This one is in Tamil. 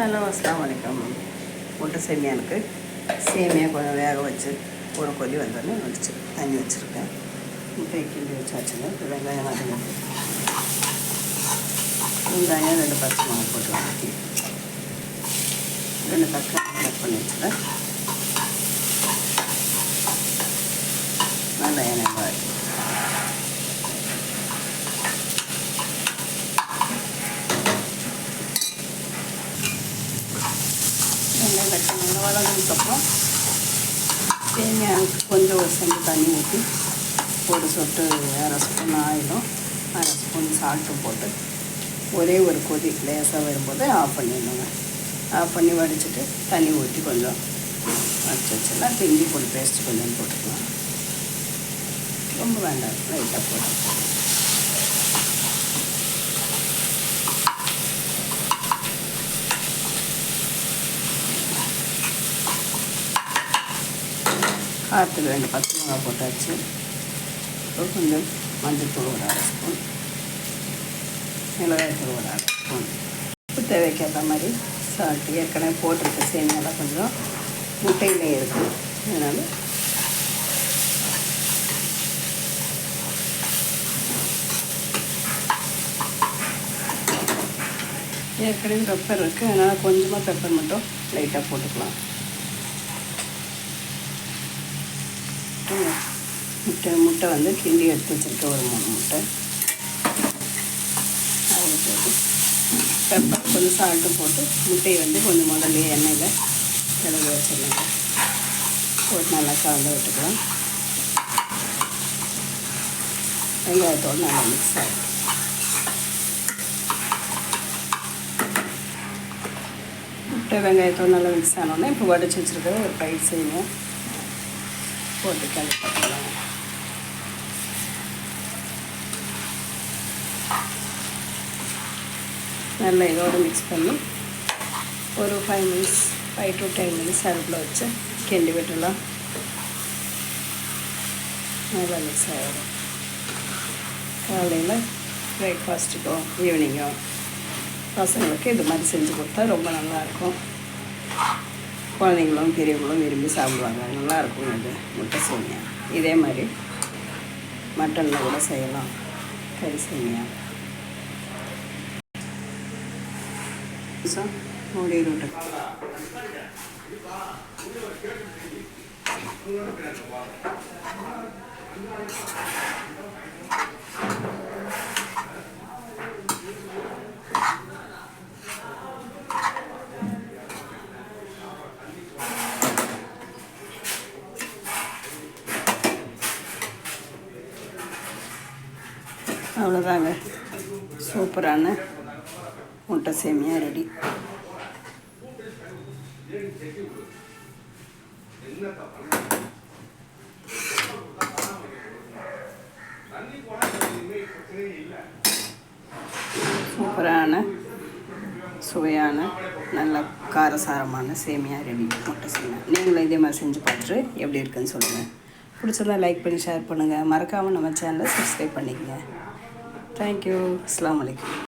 ஹலோ அஸ்லாம் வலைக்கம் முட்டை சேமியானுக்கு சேமியா கொஞ்சம் வேக வச்சு ஒரு கொதி வந்தோடனே வச்சு தண்ணி வச்சுருக்கேன். முட்டை கிண்டி வச்சாச்சுங்க. இப்போ வெங்காயம் வதங்கிட்டு வெங்காயம் ரெண்டு பச்சை மிளகா போட்டு வதக்கி ரெண்டு தக்காளி கட் பண்ணி வச்சுருக்கேன் நல்லா எண்ணெய் வதக்கி வெங்காயம் கட் பண்ணி வதங்கினதுக்கப்புறம் சேமியா கொஞ்சம் ஒரு செஞ்சு தண்ணி ஊற்றி ஒரு சொட்டு அரை ஸ்பூன் ஆயிலும் அரை ஸ்பூன் சால்ட்டும் போட்டு ஒரே ஒரு கொதி லேசாக வரும்போது ஆஃப் பண்ணிடணுங்க. ஆஃப் பண்ணி வடிச்சிட்டு தண்ணி ஊற்றி கொஞ்சம் வடிச்சு வச்சிடலாம். திங்கி பொடி பேஸ்ட்டு கொஞ்சம் போட்டுக்கலாம். ரொம்ப வேண்டாம். லைட்டாக போட்டு ஆற்றுல ரெண்டு பச்சை மிளகா போட்டாச்சு. அப்புறம் கொஞ்சம் மஞ்சள்தூள் ஒரு அரை ஸ்பூன். மிளகாய்த்தூள் ஒரு அரை ஸ்பூன். உப்பு தேவைக்கு ஏற்ற மாதிரி சால்ட்டு ஏற்கனவே போட்டிருக்க சேமியெல்லாம் கொஞ்சம் முட்டையிலே இருக்குது அதனால் ஏற்கனவே பெப்பர் இருக்குது அதனால் கொஞ்சமாக பெப்பர் மட்டும் லைட்டாக போட்டுக்கலாம். முட்டை முட்டை வந்து கிண்டி எடுத்து வச்சுருக்கேன் ஒரு மூணு முட்டை. அது போட்டு பெப்பர் கொஞ்சம் சால்ட்டு போட்டு முட்டையை வந்து கொஞ்சம் முதல்ல எண்ணெயில் கிளவி வச்சிடலாம். போட்டு நல்லா கலந்து விட்டுக்கலாம். வெங்காயத்தோடு நல்லா மிக்ஸ் ஆகிடும் முட்டை வெங்காயத்தோடு நல்லா மிக்ஸ் ஆனோடனே இப்போ வடிச்சு வச்சுருக்க ஒரு பயிர் செய்யுங்க போட்டு கிளறி நல்லா இதோடு மிக்ஸ் பண்ணி ஒரு five minutes five to ten minutes அடுப்பில் வச்சு கிண்டி விட்டுலாம் நல்லா மிக்ஸ் ஆகிடும் காலையில் பிரேக்ஃபாஸ்ட்டுக்கோ ஈவினிங்கோ பசங்களுக்கு இது மாதிரி செஞ்சு கொடுத்தா ரொம்ப நல்லாயிருக்கும் குழந்தைங்களும் பெரியவங்களும் விரும்பி சாப்பிடுவாங்க. நல்லாயிருக்கும் அது. முட்டை சேமியா. இதே மாதிரி மட்டனில் கூட செய்யலாம். கறி சேமியா. மூடி விட்டு அவ்வளோதாங்க. சூப்பரான முட்டை சேமியா ரெடி. சூப்பரான சுவையான நல்ல காரசாரமான சேமியா ரெடி முட்டை சேமியா. நீங்களும் இதே மாதிரி செஞ்சு பார்த்துட்டு எப்படி இருக்குன்னு சொல்லுங்கள் பிடிச்சிருந்தா லைக் பண்ணி ஷேர் பண்ணுங்கள் மறக்காமல் நம்ம சேனலை சப்ஸ்கிரைப் பண்ணிக்கங்க. தேங்க்யூ அஸ்லாம் வலைக்கம்